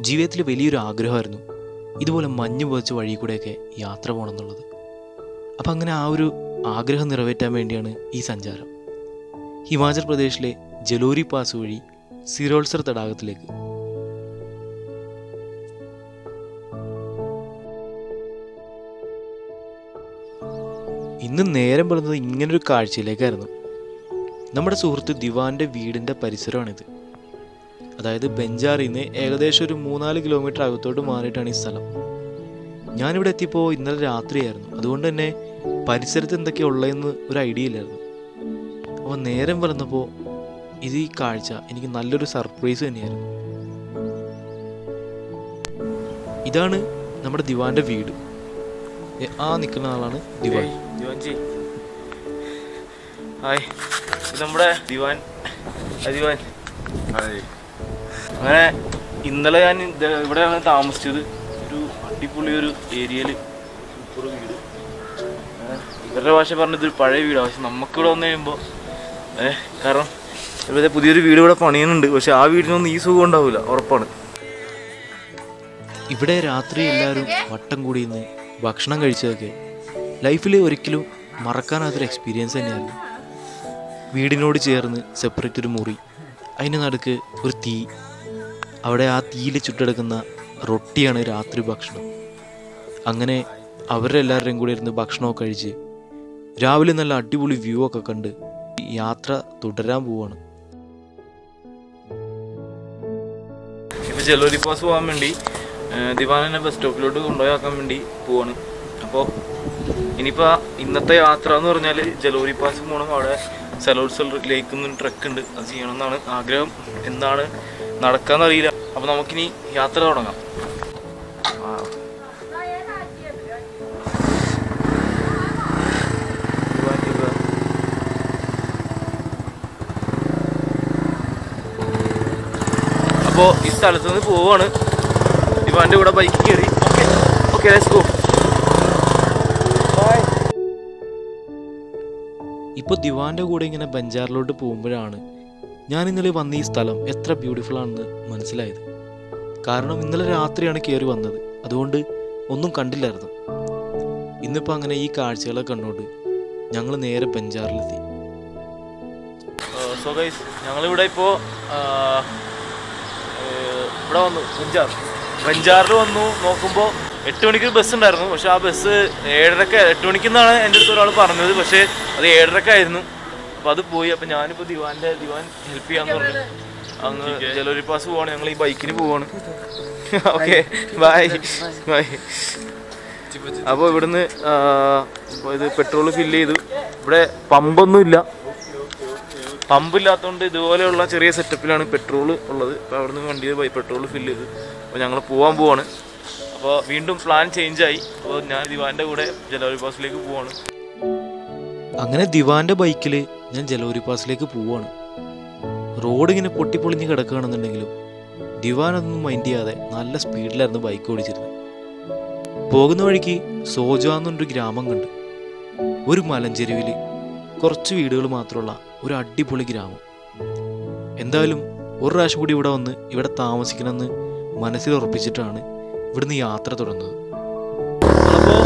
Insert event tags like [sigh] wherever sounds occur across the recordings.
ജീവിതത്തിൽ വലിയൊരു ആഗ്രഹമായിരുന്നു. ഇതുപോലെ മഞ്ഞ് പുതച്ച വഴി കൂടെയൊക്കെ യാത്ര പോകണം എന്നുള്ളത് അപ്പം അങ്ങനെ ആ ഒരു ആഗ്രഹം നിറവേറ്റാൻ വേണ്ടിയാണ് ഈ സഞ്ചാരം. ഹിമാചൽ പ്രദേശിലെ ജലോരി പാസ് വഴി സിരോൾസർ തടാകത്തിലേക്ക്. ഇന്ന് നേരം പറഞ്ഞത് ഇങ്ങനൊരു കാഴ്ചയിലേക്കായിരുന്നു. നമ്മുടെ സുഹൃത്ത് ദിവാന്റെ വീടിന്റെ പരിസരമാണിത്. അതായത് ബെഞ്ചാറിൽ നിന്ന് ഏകദേശം ഒരു മൂന്നാൽ കിലോമീറ്റർ അകത്തോട്ട് മാറിയിട്ടാണ് ഈ സ്ഥലം. ഞാനിവിടെ എത്തിയപ്പോൾ ഇന്നലെ രാത്രിയായിരുന്നു. അതുകൊണ്ട് തന്നെ പരിസരത്ത് എന്തൊക്കെയാണ് ഉള്ളതെന്ന് ഒരു ഐഡിയ ഇല്ലായിരുന്നു. അപ്പോൾ നേരം പറഞ്ഞപ്പോൾ ഇത് ഈ കാഴ്ച എനിക്ക് നല്ലൊരു സർപ്രൈസ് തന്നെയായിരുന്നു. ഇതാണ് നമ്മുടെ ദിവാന്റെ വീട്. ആ നിൽക്കുന്ന ആളാണ് ദിവാൻ. ദിവാൻജി. ഹായ്. നമ്മുടെ ദിവാൻ. ദിവാൻ. ദിവാൻ അങ്ങനെ ഇന്നലെ ഞാൻ ഇവിടെ ഇവിടെയാണ് താമസിച്ചത്. ഒരു അടിപൊളി ഒരു ഏരിയയിൽ സൂപ്പർ വീട്. ഇവരുടെ ഭാഷ പറഞ്ഞത് ഒരു പഴയ വീടാണ് പക്ഷെ നമുക്കിവിടെ വന്നു കഴിയുമ്പോൾ ഏഹ് കാരണം ഇവിടെ പുതിയൊരു വീട് ഇവിടെ പണിയുന്നുണ്ട്. പക്ഷെ ആ വീടിനൊന്നും ഈ സുഖം ഉണ്ടാവില്ല ഉറപ്പാണ്. ഇവിടെ രാത്രി എല്ലാവരും വട്ടം കൂടി നിന്ന് ഭക്ഷണം കഴിച്ചതൊക്കെ ലൈഫിൽ ഒരിക്കലും മറക്കാനാത്തൊരു എക്സ്പീരിയൻസ് തന്നെയായിരുന്നു. വീടിനോട് ചേർന്ന് സെപ്പറേറ്റ് ഒരു മുറി. അതിന് നടുക്ക് ഒരു തീ. അവിടെ ആ തീയിൽ ചുട്ടെടുക്കുന്ന റൊട്ടിയാണ് രാത്രി ഭക്ഷണം. അങ്ങനെ അവരുടെ എല്ലാവരുടെയും കൂടെ ഇരുന്ന് ഭക്ഷണമൊക്കെ കഴിച്ച് രാവിലെ നല്ല അടിപൊളി വ്യൂ ഒക്കെ കണ്ട് യാത്ര തുടരാൻ പോവാണ്. ഇപ്പൊ ജലോരി പാസ് പോകാൻ വേണ്ടി ദിവാനെ ബസ് സ്റ്റോപ്പിലോട്ട് കൊണ്ടുപോയാക്കാൻ വേണ്ടി പോവാണ്. അപ്പോൾ ഇനിയിപ്പോൾ ഇന്നത്തെ യാത്ര എന്ന് പറഞ്ഞാൽ ജലോരി പാസ് പോകണം അവിടെ സലോത്സൽ ലേക്ക് എന്നൊരു ട്രക്ക് ഉണ്ട്. അത് ചെയ്യണമെന്നാണ് ആഗ്രഹം. എന്താണ് നടക്കാന്നറിയില്ല അപ്പോൾ നമുക്കിനി യാത്ര തുടങ്ങാം. അപ്പോൾ ഈ സ്ഥലത്ത് നിന്ന് പോവാണ്. ഇവാന്റെ കൂടെ ബൈക്ക് കയറി. ഓക്കെ ഓക്കെ ലെറ്റ്സ് ഗോ ഇപ്പോൾ ദിവാന്റെ കൂടെ ഇങ്ങനെ ബഞ്ചാറിലോട്ട് പോകുമ്പോഴാണ് ഞാൻ ഇന്നലെ വന്ന ഈ സ്ഥലം എത്ര ബ്യൂട്ടിഫുൾ ആണെന്ന് മനസ്സിലായത്. കാരണം ഇന്നലെ രാത്രിയാണ് കയറി വന്നത്. അതുകൊണ്ട് ഒന്നും കണ്ടില്ലായിരുന്നു. ഇന്നിപ്പോൾ അങ്ങനെ ഈ കാഴ്ചകളെ കണ്ടുകൊണ്ട് ഞങ്ങൾ നേരെ ബഞ്ചാറിലെത്തി സോ ഗൈസ് ഞങ്ങളിവിടെ ഇപ്പോൾ ഇവിടെ വന്നു ബഞ്ചാർ ബഞ്ചാറിൽ വന്നു നോക്കുമ്പോൾ എട്ട് മണിക്ക് ബസ് ഉണ്ടായിരുന്നു. പക്ഷെ ആ ബസ് ഏഴരക്ക് എട്ട് മണിക്കെന്നാണ് എന്റെ അടുത്ത് ഒരാൾ പറഞ്ഞത്. പക്ഷേ അത് ഏഴരക്കായിരുന്നു. അപ്പോൾ അത് പോയി. അപ്പോൾ ഞാനിപ്പോൾ ദിവാന്റെ ദിവാൻ ഹെൽപ്പ് ചെയ്യാൻ പറഞ്ഞു. അങ്ങ് ജലോരി പാസ് പോവാണ് ഞങ്ങൾ ഈ ബൈക്കിന് പോവാണ്. Okay bye bye. അപ്പോൾ ഇവിടുന്ന് ഇപ്പൊ ഇത് പെട്രോൾ ഫില്ല് ചെയ്തു. ഇവിടെ പമ്പൊന്നും ഇല്ല. പമ്പില്ലാത്തതുകൊണ്ട് ഇതുപോലെയുള്ള ചെറിയ സെറ്റപ്പിലാണ് പെട്രോൾ ഉള്ളത്. അപ്പോൾ അവിടുന്ന് വണ്ടി പോയി പെട്രോൾ ഫില്ല് ചെയ്ത്. അപ്പോൾ ഞങ്ങൾ പോകാൻ പോവാണ്. അപ്പോൾ വീണ്ടും പ്ലാൻ ചേഞ്ച് ആയി. അപ്പോൾ ഞാൻ ദിവാന്റെ കൂടെ ജലവരി പാസിലേക്ക് പോവാണ്. അങ്ങനെ ദിവാന്റെ ബൈക്കിൽ ഞാൻ ജലോരി പാസിലേക്ക് പോവാണ്. റോഡ് ഇങ്ങനെ പൊട്ടിപ്പൊളിഞ്ഞ് കിടക്കുകയാണെന്നുണ്ടെങ്കിലും ദിവാൻ അതൊന്നും മൈൻഡ് ചെയ്യാതെ നല്ല സ്പീഡിലായിരുന്നു ബൈക്ക് ഓടിച്ചിരുന്നത് പോകുന്ന വഴിക്ക് സോജ എന്നൊരു ഗ്രാമം കണ്ട് ഒരു മലഞ്ചെരുവിൽ കുറച്ച് വീടുകൾ മാത്രമുള്ള ഒരു അടിപൊളി ഗ്രാമം. എന്തായാലും ഒരു പ്രാവശ്യം കൂടി ഇവിടെ വന്ന് ഇവിടെ താമസിക്കണമെന്ന് മനസ്സിൽ ഉറപ്പിച്ചിട്ടാണ് ഇവിടുന്ന് യാത്ര തുടങ്ങുന്നത് അപ്പോൾ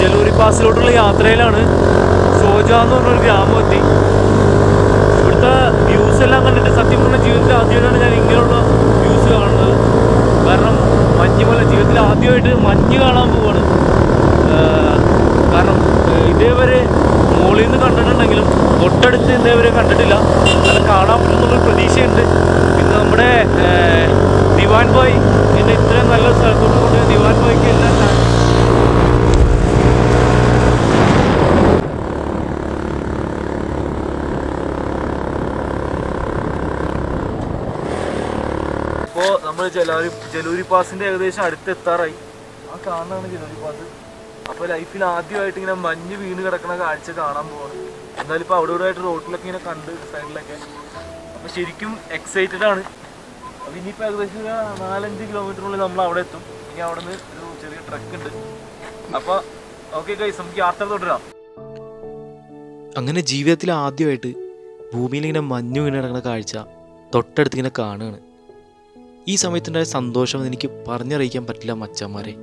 ജലൂരി പാസിലോട്ടുള്ള യാത്രയിലാണ് സോജ എന്ന് പറഞ്ഞൊരു ഗ്രാമം എത്തി. വ്യൂസ് എല്ലാം കണ്ടിട്ട് സത്യം പറഞ്ഞ ജീവിതത്തിൽ ആദ്യമായിട്ടാണ് ഞാൻ ഇങ്ങനെയുള്ള വ്യൂസ് കാണുന്നത്. കാരണം മഞ്ഞ് പോലെ ജീവിതത്തിൽ ആദ്യമായിട്ട് മഞ്ഞ് കാണാൻ പോവാണ്. കാരണം ഇതേവരെ മുകളിൽ നിന്ന് കണ്ടിട്ടുണ്ടെങ്കിലും തൊട്ടടുത്ത് ഇതേവരെ കണ്ടിട്ടില്ല. അത് കാണാൻ പറ്റുന്നൊരു പ്രതീക്ഷയുണ്ട്. പിന്നെ നമ്മുടെ ദിവാൻ ബോയ് എന്നെ ഇത്രയും നല്ല സ്ഥലത്തോട്ട് കൊണ്ട് ദിവാൻ ബോയ്ക്ക് എല്ലാം താങ്ക്സ് ഇപ്പോൾ നമ്മൾ ജലാരി പാസിന്റെ ഏകദേശം അടുത്ത് എത്താറായി ആ കാണുന്നതാണ് ജലൂരി പാസ്. അപ്പോൾ ലൈഫിൽ ആദ്യമായിട്ട് ഇങ്ങനെ മഞ്ഞ് വീണ് കിടക്കുന്ന കാഴ്ച കാണാൻ പോവാണ്. എന്നാലും ഇപ്പോൾ അവിടെ ഇവിടെ ആയിട്ട് റോട്ടിലൊക്കെ ഇങ്ങനെ കണ്ട് സൈഡിലൊക്കെ. അപ്പോൾ ശരിക്കും എക്സൈറ്റഡ് ആണ്. അപ്പോൾ ഇനിയിപ്പോൾ ഏകദേശം ഒരു നാലഞ്ച് കിലോമീറ്ററിനുള്ളിൽ നമ്മൾ അവിടെ എത്തും. ഇനി അവിടെ ഒരു ചെറിയ ട്രക്ക് ഉണ്ട്. അപ്പോൾ ഓക്കെ ഗൈസ് നമുക്ക് യാത്ര തുടരാം. അങ്ങനെ ജീവിതത്തിൽ ആദ്യമായിട്ട് ഭൂമിയിൽ ഇങ്ങനെ മഞ്ഞു വീണ് കിടക്കുന്ന കാഴ്ച തൊട്ടടുത്ത് ഇങ്ങനെ കാണുകയാണ്. ഈ സമയത്തുണ്ടായ സന്തോഷം എനിക്ക് പറഞ്ഞറിയിക്കാൻ പറ്റില്ല മച്ചന്മാരെ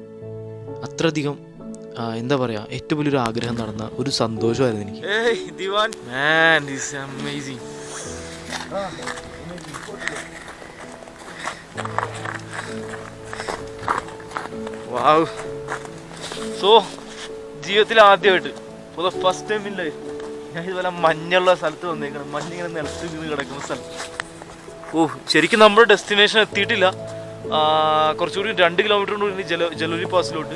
അത്രയധികം എന്താ പറയാ ഏറ്റവും വലിയൊരു ആഗ്രഹം നടന്ന ഒരു സന്തോഷമായിരുന്നു എനിക്ക് so Divan. Man, this is amazing. Wow. So, ജീവിതത്തിൽ ആദ്യമായിട്ട് for the first time in life ഞാൻ ഇതുപോലെ മഞ്ഞുള്ള സ്ഥലത്ത് വന്നേക്കണം മഞ്ഞിങ്ങനെ നിലത്ത് കിടക്കുന്ന സ്ഥലം ഓ ശരിക്കും നമ്മുടെ ഡെസ്റ്റിനേഷൻ എത്തിയിട്ടില്ല. കുറച്ചുകൂടി രണ്ട് കിലോമീറ്റർ കൂടി ജല ജലൂരി പാസിലോട്ട്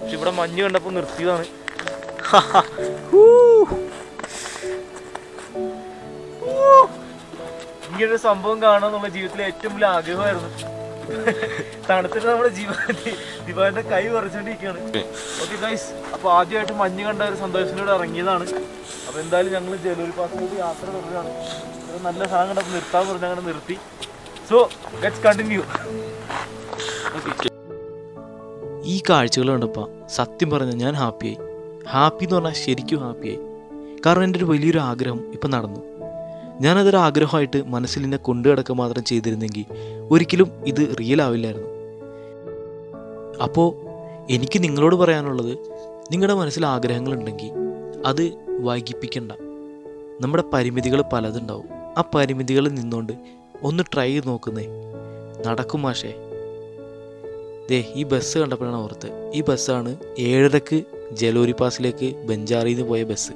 പക്ഷെ ഇവിടെ മഞ്ഞ് കണ്ടപ്പോൾ നിർത്തിയതാണ്. ഇങ്ങനൊരു സംഭവം കാണാൻ നമ്മുടെ ജീവിതത്തിലെ ഏറ്റവും വലിയ ആഗ്രഹമായിരുന്നു. തണുത്തിട്ട് നമ്മുടെ ജീവ ദിവാന്റെ കൈ പറിച്ചോണ്ടിരിക്കുകയാണ് ഓക്കെ ഗൈസ് അപ്പൊ ആദ്യമായിട്ട് മഞ്ഞ് കണ്ട ഒരു സന്തോഷത്തിലൂടെ ഇറങ്ങിയതാണ്. അപ്പൊ എന്തായാലും ഞങ്ങൾ ജലൂരി പാസിലോട്ട് യാത്ര തുടരുകയാണ്. നല്ല സാധനം കണ്ടപ്പോൾ നിർത്താൻ പറഞ്ഞ് അങ്ങനെ നിർത്തി. സോ ലെറ്റ്സ് കണ്ടിന്യൂ ഈ കാഴ്ചകൾ കണ്ടപ്പോൾ സത്യം പറഞ്ഞാൽ ഞാൻ ഹാപ്പിയായി ഹാപ്പി എന്ന് പറഞ്ഞാൽ ശരിക്കും ഹാപ്പിയായി കാരണം എന്റെ ഒരു വലിയൊരു ആഗ്രഹം ഇപ്പം നടന്നു. ഞാനതൊരു ആഗ്രഹമായിട്ട് മനസ്സിൽ എന്നെ കൊണ്ടു മാത്രം ചെയ്തിരുന്നെങ്കിൽ ഒരിക്കലും ഇത് റിയൽ ആവില്ലായിരുന്നു. അപ്പോൾ എനിക്ക് നിങ്ങളോട് പറയാനുള്ളത് നിങ്ങളുടെ മനസ്സിൽ ആഗ്രഹങ്ങളുണ്ടെങ്കിൽ അത് വൈകിപ്പിക്കണ്ട. നമ്മുടെ പരിമിതികൾ പലതുണ്ടാവും. ആ പരിമിതികളിൽ നിന്നുകൊണ്ട് ഒന്ന് ട്രൈ ചെയ്ത് നോക്കുന്നേ. നടക്കും മാഷേ. ദേ ഈ ബസ് കണ്ടപ്പോഴാണ് ഓർത്ത്. ഈ ബസ്സാണ് ഏഴരക്ക് ജലോരി പാസിലേക്ക് ബെഞ്ചാറിയിൽ നിന്ന് പോയ ബസ്.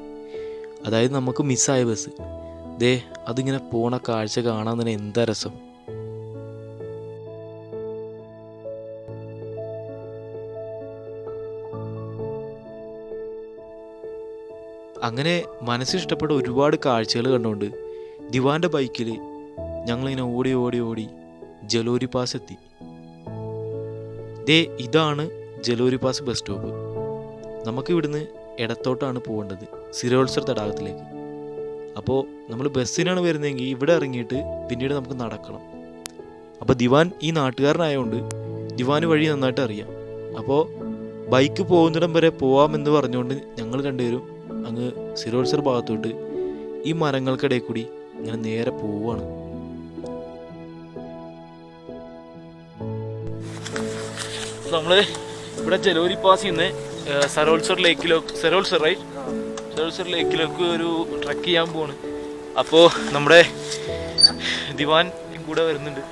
അതായത് നമുക്ക് മിസ്സായ ബസ്. ദേ അതിങ്ങനെ പോണ കാഴ്ച കാണാൻ തന്നെ എന്താ രസം. അങ്ങനെ മനസ്സിഷ്ടപ്പെട്ട ഒരുപാട് കാഴ്ചകൾ കണ്ടുകൊണ്ട് ദിവാന്റെ ബൈക്കിൽ ഞങ്ങളിങ്ങനെ ഓടി ഓടി ഓടി ജലോരി പാസ് എത്തി. ദേ ഇതാണ് ജലോരി പാസ് ബസ് സ്റ്റോപ്പ്. നമുക്ക് ഇവിടുന്ന് ഇടത്തോട്ടാണ് പോകേണ്ടത് സിരോത്സവ തടാകത്തിലേക്ക്. അപ്പോൾ നമ്മൾ ബസ്സിനാണ് വരുന്നതെങ്കിൽ ഇവിടെ ഇറങ്ങിയിട്ട് പിന്നീട് നമുക്ക് നടക്കണം. അപ്പോൾ ദിവാൻ ഈ നാട്ടുകാരനായതുകൊണ്ട് ദിവാന് വഴി നന്നായിട്ട് അറിയാം. അപ്പോൾ ബൈക്ക് പോകുന്നിടം വരെ പോവാമെന്ന് പറഞ്ഞുകൊണ്ട് ഞങ്ങൾ രണ്ടുപേരും അങ്ങ് സിരോത്സവ ഭാഗത്തോട്ട് ഈ മരങ്ങൾക്കിടയിൽ കൂടി ഇങ്ങനെ നേരെ പോവാണ്. നമ്മൾ ഇവിടെ ജലോരി പാസ് നിന്ന് സരോത്സർ ലേക്കിലേക്ക് സരോത്സർ റൈറ്റ് സരോത്സർ ലേക്കിലേക്ക് ഒരു ട്രക്ക് ചെയ്യാൻ പോവാണ്. അപ്പോ നമ്മുടെ ദിവാൻ കൂടെ വരുന്നുണ്ട്.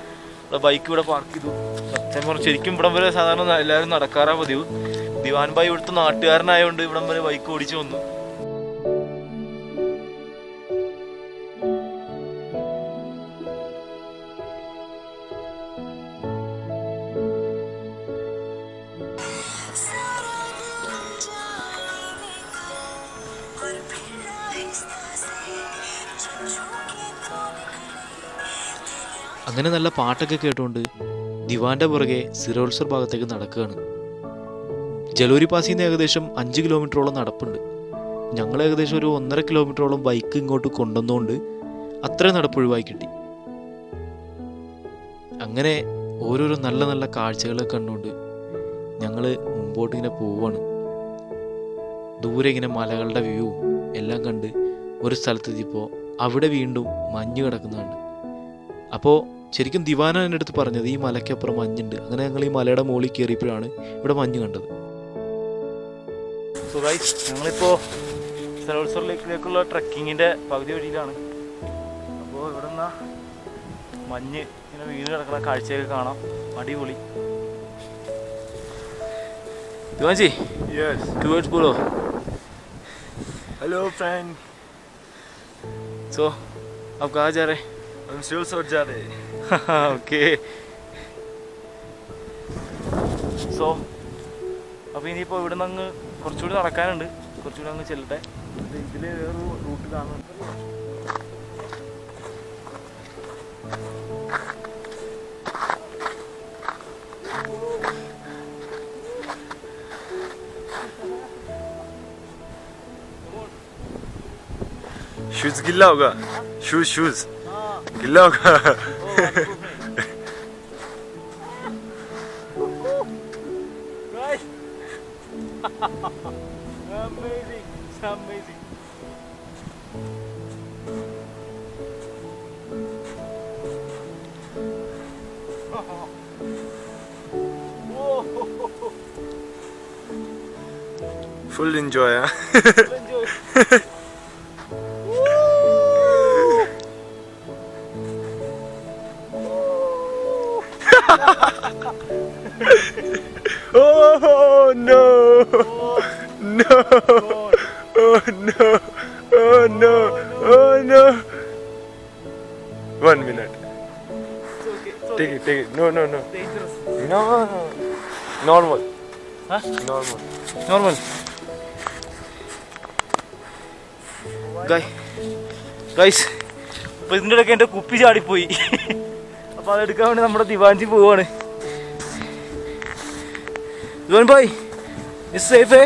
ഇവിടെ ബൈക്ക് ഇവിടെ പാർക്ക് ചെയ്തു. സത്യം പറഞ്ഞു ശരിക്കും ഇവിടം വരെ സാധാരണ എല്ലാവരും നടക്കാറാ പതിവ്. ദിവാൻ ബായി ഇവിടുത്തെ നാട്ടുകാരനായതുകൊണ്ട് ഇവിടം വരെ ബൈക്ക് ഓടിച്ചു വന്നു. അങ്ങനെ നല്ല പാട്ടൊക്കെ കേട്ടുകൊണ്ട് ദിവാന്റെ പുറകെ സിരോത്സർ ഭാഗത്തേക്ക് നടക്കുകയാണ്. ജലൂരി പാസിൽ നിന്ന് ഏകദേശം അഞ്ച് കിലോമീറ്ററോളം നടപ്പുണ്ട്. ഞങ്ങൾ ഏകദേശം ഒരു ഒന്നര കിലോമീറ്ററോളം ബൈക്ക് ഇങ്ങോട്ട് കൊണ്ടുവന്നുകൊണ്ട് അത്ര നടപ്പ് ഒഴിവായി കിട്ടി. അങ്ങനെ ഓരോരോ നല്ല നല്ല കാഴ്ചകളൊക്കെ കണ്ടുകൊണ്ട് ഞങ്ങൾ മുമ്പോട്ട് ഇങ്ങനെ പോവാണ്. ദൂരെ ഇങ്ങനെ മലകളുടെ വ്യൂ എല്ലാം കണ്ട് ഒരു സ്ഥലത്തെത്തിയപ്പോൾ അവിടെ വീണ്ടും മഞ്ഞ് കിടക്കുന്നുണ്ട് അപ്പോൾ ശരിക്കും ദിവാന എൻ്റെ അടുത്ത് പറഞ്ഞത് ഈ മലയ്ക്കപ്പുറം മഞ്ഞുണ്ട് അങ്ങനെ ഞങ്ങൾ ഈ മലയുടെ മുകളിൽ കയറിയപ്പോഴാണ് ഇവിടെ മഞ്ഞ് കണ്ടത് സോ ഗൈസ് ഞങ്ങളിപ്പോ സരോത്സർ ലേക്കിലേക്കുള്ള ട്രക്കിങ്ങിന്റെ പകുതി വഴിയിലാണ് അപ്പോൾ ഇവിടെ നിന്നാ മഞ്ഞ് ഇങ്ങനെ വീണ് കിടക്കുന്ന കാഴ്ചയൊക്കെ കാണാം അടിപൊളി ദിവാൻജി Yes. टुवर्ड्स बोलो Hello, friend. सो अब कहाँ जा रहे I'm still so jolly. Okay so അപ്പോൾ ഇനിയിപ്പോൾ ഇവിടെ നിന്ന് അങ്ങ് കുറച്ചുകൂടി നടക്കാനുണ്ട് കുറച്ചുകൂടി അങ്ങ് ചെല്ലട്ടെ ഇതിൽ വേറൊരു റൂട്ട് കാണുന്നുണ്ട് शूज गिल्ला होगा shoes shoes Look! Oh, luck. amazing. It's amazing. Full enjoy, huh? Full enjoy. [laughs] no! One minute. Take it, take it. No, no, no. No, no. Normal. Huh? Normal. Normal guys അപ്പോൾ ഇതിന്റെ ഇടയ്ക്ക് എന്റെ കുപ്പി ചാടിപ്പോയി അപ്പോൾ അതെടുക്കാൻ വേണ്ടി നമ്മുടെ ദിവാഞ്ചി പോവാണ് ദിവാൻ ബോയ് ഇസ് സേഫേ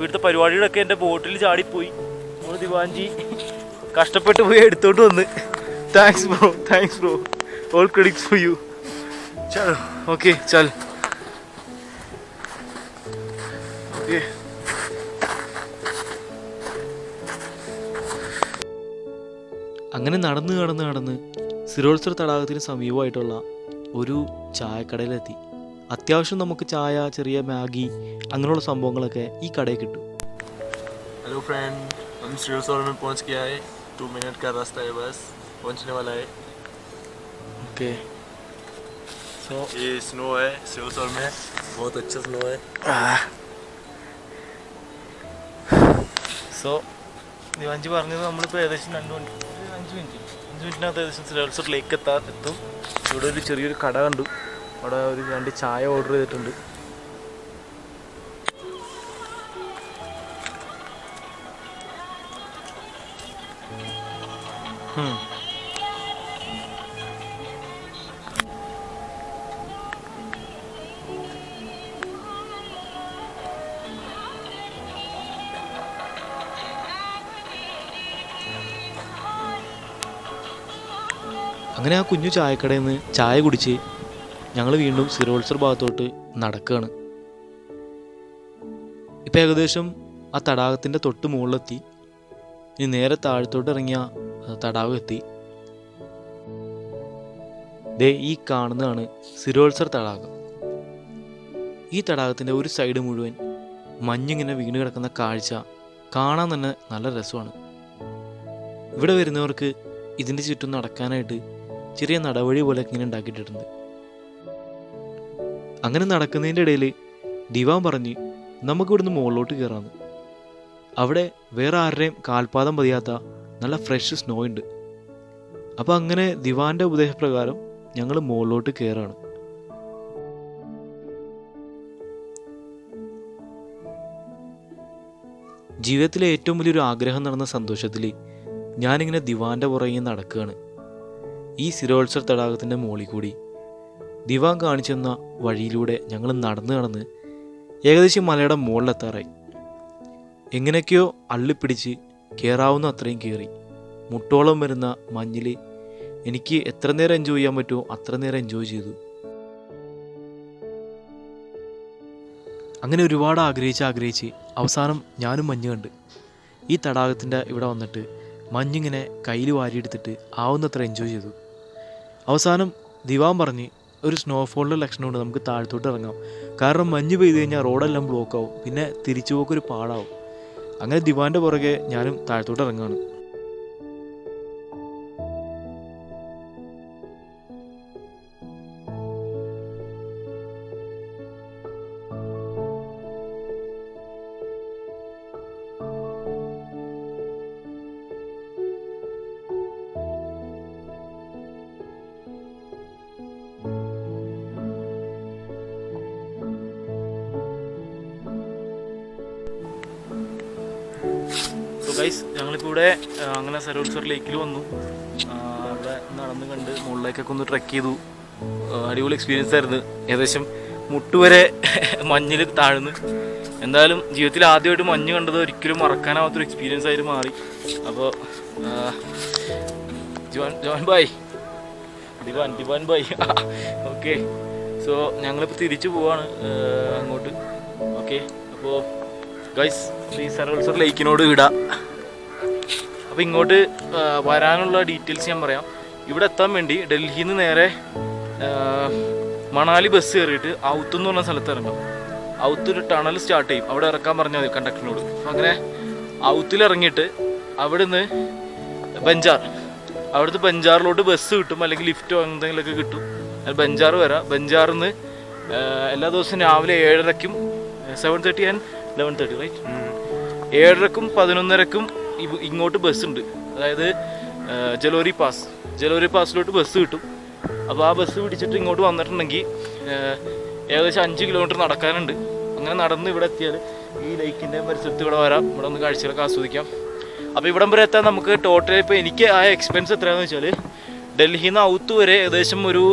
അപ്പോൾ ഇവിടുത്തെ പരിപാടികളൊക്കെ എന്റെ ബോട്ടിൽ ചാടിപ്പോയി. നമ്മൾ ദിവാൻജി കഷ്ടപ്പെട്ട് പോയി എടുത്തോണ്ട് വന്ന്. Thanks bro thanks bro all credits for you Chalo okay ചൽ. ഓക്കെ അങ്ങനെ നടന്ന് നടന്ന് നടന്ന് സിരോത്സവ തടാകത്തിന് സമീപമായിട്ടുള്ള ഒരു ചായക്കടയിലെത്തി. അത്യാവശ്യം നമുക്ക് ചായ ചെറിയ മാഗി അങ്ങനെയുള്ള സംഭവങ്ങളൊക്കെ ഈ കടയിൽ കിട്ടും हेलो फ्रेंड हम श्रीसौर में पहुंच गया है टू मिनट का रास्ता है बस पहुंचने वाला है ओके सो ये स्नो है श्रीसौर में बहुत अच्छा स्नो है സോ ദിവാഞ്ചി പറഞ്ഞത് നമ്മളിപ്പോൾ ഏകദേശം രണ്ട് മിനിറ്റ് ഒരു അഞ്ച് മിനിറ്റ് അഞ്ച് മിനിറ്റിനകത്ത് ഏകദേശം സിലോത്സർ ലേക്ക് എത്താ എത്തും ഇവിടെ ഒരു ചെറിയൊരു കട കണ്ടു അവിടെ ഒരു രണ്ട് ചായ ഓർഡർ ചെയ്തിട്ടുണ്ട്. അങ്ങനെ ആ കുഞ്ഞു ചായക്കടയിൽ നിന്ന് ചായ കുടിച്ച് ഞങ്ങൾ വീണ്ടും സിറോത്സർ ഭാഗത്തോട്ട് നടക്കുകയാണ് ഇപ്പം ഏകദേശം ആ തടാകത്തിന്റെ തൊട്ട് മുകളിലെത്തി. ഇനി നേരെ താഴത്തോട്ട് ഇറങ്ങിയ തടാകം എത്തി. ദേ ഈ കാണുന്നതാണ് സിരോത്സർ തടാകം. ഈ തടാകത്തിന്റെ ഒരു സൈഡ് മുഴുവൻ മഞ്ഞിങ്ങനെ വീണ് കിടക്കുന്ന കാഴ്ച കാണാൻ തന്നെ നല്ല രസമാണ്. ഇവിടെ വരുന്നവർക്ക് ഇതിന്റെ ചുറ്റും നടക്കാനായിട്ട് ചെറിയ നടവഴി പോലെ ഇങ്ങനെ ഉണ്ടാക്കിയിട്ടുണ്ട്. അങ്ങനെ നടക്കുന്നതിന്റെ ഇടയിൽ ദിവാൻ പറഞ്ഞ് നമുക്കിവിടുന്ന് മുകളിലോട്ട് കയറാമെന്ന് അവിടെ വേറെ ആരുടെയും കാൽപാദം പതിയാത്ത നല്ല ഫ്രഷ് സ്നോ ഉണ്ട്. അപ്പോൾ അങ്ങനെ ദിവാന്റെ ഉപദേശപ്രകാരം ഞങ്ങൾ മുകളിലോട്ട് കയറാണ്. ജീവിതത്തിലെ ഏറ്റവും വലിയൊരു ആഗ്രഹം നടന്ന സന്തോഷത്തിൽ ഞാനിങ്ങനെ ദിവാന്റെ പുറകെ നടക്കുകയാണ്. ഈ സ്ഥിരോത്സവ തടാകത്തിന്റെ മുകളിൽ കൂടി ദിവാൻ കാണിച്ചെന്ന വഴിയിലൂടെ ഞങ്ങൾ നടന്ന് നടന്ന് ഏകദേശം മലയുടെ മുകളിലെത്താറായി. എങ്ങനെയൊക്കെയോ അള്ളിപ്പിടിച്ച് കയറാവുന്ന അത്രയും കയറി മുട്ടോളം വരുന്ന മഞ്ഞിൽ എനിക്ക് എത്ര നേരം എൻജോയ് ചെയ്യാൻ പറ്റുമോ അത്ര നേരം എൻജോയ് ചെയ്തു. അങ്ങനെ ഒരുപാട് ആഗ്രഹിച്ച് ആഗ്രഹിച്ച് അവസാനം ഞാനും മഞ്ഞ് കണ്ട്. ഈ തടാകത്തിന്റെ ഇവിടെ വന്നിട്ട് മഞ്ഞിങ്ങനെ കയ്യിൽ വാരിയെടുത്തിട്ട് ആവുന്നത്ര എൻജോയ് ചെയ്തു. അവസാനം ദിവാൻ പറഞ്ഞ് ഒരു സ്നോഫോളിന്റെ ലക്ഷണമുണ്ട്. നമുക്ക് താഴത്തോട്ട് ഇറങ്ങാം. കാരണം മഞ്ഞ് പെയ്ത് കഴിഞ്ഞാൽ റോഡെല്ലാം ബ്ലോക്കാവും പിന്നെ തിരിച്ചു പോക്കൊരു പാടാവും. അങ്ങനെ ദിവാന്റെ പുറകെ ഞാനും താഴത്തോട്ട് ഇറങ്ങുകയാണ് ഗൈസ് ഞങ്ങളിപ്പോൾ ഇവിടെ അങ്ങനെ സരോത്സർ ലേക്കിൽ വന്നു. അവിടെ നടന്ന് കണ്ട് മുകളിലേക്കൊക്കെ ഒന്ന് ട്രെക്ക് ചെയ്തു. അടിപൊളി എക്സ്പീരിയൻസ് ആയിരുന്നു. ഏകദേശം മുട്ടുവരെ [laughs] മഞ്ഞിൽ താഴ്ന്ന്. എന്തായാലും ജീവിതത്തിൽ ആദ്യമായിട്ട് മഞ്ഞ് കണ്ടത് ഒരിക്കലും മറക്കാനാവാത്തൊരു എക്സ്പീരിയൻസ് ആയിട്ട് മാറി. അപ്പോൾ ജോൻ ജോൻ ബായ് ദിവാൻ ദിവാൻ ബായ് ഓക്കെ സോ ഞങ്ങളിപ്പോൾ തിരിച്ചു പോവാണ്. അങ്ങോട്ട്. ഓക്കെ അപ്പോൾ ഗൈസ് ഈ സർവൽസർ ലേക്കിനോട് വിടാം. അപ്പോൾ ഇങ്ങോട്ട് വരാനുള്ള ഡീറ്റെയിൽസ് ഞാൻ പറയാം. ഇവിടെ എത്താൻ വേണ്ടി ഡൽഹിയിൽ നിന്ന് നേരെ മണാലി ബസ് കയറിയിട്ട് ഔത്ത് എന്ന് പറഞ്ഞ സ്ഥലത്ത് ഇറങ്ങാം. ഔത്ത് ഒരു ടണൽ സ്റ്റാർട്ട് ചെയ്യും. അവിടെ ഇറക്കാൻ പറഞ്ഞാൽ മതി കണ്ടക്ടറിനോട് അങ്ങനെ ഔത്തിൽ ഇറങ്ങിയിട്ട് അവിടുന്ന് ബഞ്ചാർ. അവിടുത്തെ ബഞ്ചാറിലോട്ട് ബസ് കിട്ടും അല്ലെങ്കിൽ ലിഫ്റ്റോ എന്തെങ്കിലുമൊക്കെ കിട്ടും. അത് ബഞ്ചാർ വരാം. ബഞ്ചാറിൽ നിന്ന് എല്ലാ ദിവസവും രാവിലെ ഏഴരയ്ക്കും seven thirty and eleven thirty right ഏഴരക്കും പതിനൊന്നരക്കും ഇങ്ങോട്ട് ബസ് ഉണ്ട്. അതായത് ജലോരി പാസ് ജലോരി പാസിലോട്ട് ബസ് കിട്ടും. അപ്പോൾ ആ ബസ് പിടിച്ചിട്ട് ഇങ്ങോട്ട് വന്നിട്ടുണ്ടെങ്കിൽ ഏകദേശം അഞ്ച് കിലോമീറ്റർ നടക്കാനുണ്ട്. അങ്ങനെ നടന്ന് ഇവിടെ എത്തിയാൽ ഈ ലേക്കിന്റെ പരിസരത്ത് ഇവിടെ വരാം. ഇവിടെ ഒന്ന് കാഴ്ചകളൊക്കെ ആസ്വദിക്കാം. അപ്പോൾ ഇവിടം വരെ എത്താൻ നമുക്ക് ടോട്ടൽ ഇപ്പോൾ എനിക്ക് ആ എക്സ്പെൻസ് എത്രയാണെന്ന് വെച്ചാൽ ഡൽഹിയിൽ നിന്ന് ഔത്ത് വരെ ഏകദേശം ഒരു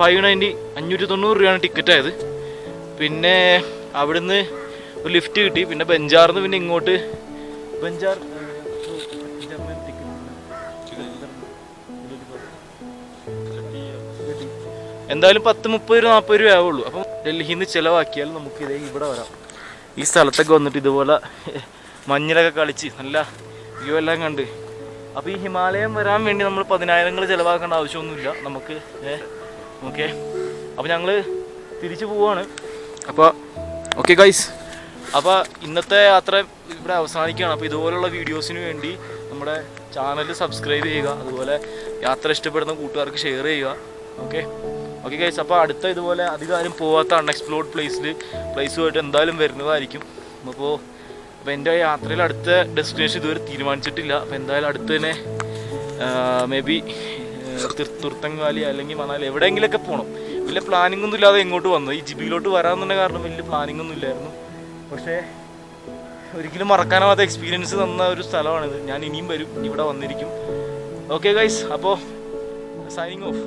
ഫൈവ് നയന്റി അഞ്ഞൂറ്റി തൊണ്ണൂറ് രൂപയാണ് ടിക്കറ്റ് ആയത്. പിന്നെ അവിടുന്ന് ഒരു ലിഫ്റ്റ് കിട്ടി. പിന്നെ ബെഞ്ചാറിന്ന് പിന്നെ ഇങ്ങോട്ട് ബെഞ്ചാർ എന്തായാലും പത്ത് മുപ്പത് രൂപ നാൽപ്പത് രൂപ ആവുള്ളൂ. അപ്പം ഡൽഹിയിൽ നിന്ന് ചിലവാക്കിയാൽ നമുക്ക് ഇതേ ഇവിടെ വരാം. ഈ സ്ഥലത്തൊക്കെ വന്നിട്ട് ഇതുപോലെ മഞ്ഞിലൊക്കെ കളിച്ച് നല്ല വ്യൂ എല്ലാം കണ്ട്. അപ്പോൾ ഈ ഹിമാലയം വരാൻ വേണ്ടി നമ്മൾ പതിനായിരങ്ങൾ ചിലവാക്കേണ്ട ആവശ്യമൊന്നുമില്ല. നമുക്ക് ഓക്കെ. അപ്പോൾ ഞങ്ങൾ തിരിച്ചു പോവാണ്. അപ്പോൾ ഓക്കെ ഗൈസ് അപ്പോൾ ഇന്നത്തെ യാത്ര ഇവിടെ അവസാനിക്കുകയാണ്. അപ്പോൾ ഇതുപോലുള്ള വീഡിയോസിന് വേണ്ടി നമ്മുടെ ചാനൽ സബ്സ്ക്രൈബ് ചെയ്യുക. അതുപോലെ യാത്ര ഇഷ്ടപ്പെടുന്ന കൂട്ടുകാർക്ക് ഷെയർ ചെയ്യുക. ഓക്കെ. ഓക്കെ ഗൈസ് അപ്പോൾ അടുത്ത ഇതുപോലെ അധികം പോവാത്ത അൺഎക്സ്പ്ലോർഡ് പ്ലേസിൽ പ്ലേസുമായിട്ട് എന്തായാലും വരുന്നതായിരിക്കും. അപ്പോൾ അപ്പോൾ എന്റെ യാത്രയിൽ അടുത്ത ഡെസ്റ്റിനേഷൻ ഇതുവരെ തീരുമാനിച്ചിട്ടില്ല. അപ്പോൾ എന്തായാലും അടുത്ത് തന്നെ മേ ബി തുർത്തങ്കാലി അല്ലെങ്കിൽ മണാലി എവിടെയെങ്കിലുമൊക്കെ പോകണം വലിയ പ്ലാനിംഗ് ഒന്നും ഇല്ലാതെ ഇങ്ങോട്ട് വന്നു. ഈ ജിബിയിലോട്ട് വരാമെന്നുള്ള കാരണം വലിയ പ്ലാനിംഗ് ഒന്നും ഇല്ലായിരുന്നു. പക്ഷേ ഒരിക്കലും മറക്കാനാവാത്ത എക്സ്പീരിയൻസ് തന്ന ഒരു സ്ഥലമാണിത്. ഞാൻ ഇനിയും വരും. ഇവിടെ വന്നിരിക്കും. ഓക്കെ ഗൈസ് അപ്പോൾ സൈനിങ് ഓഫ്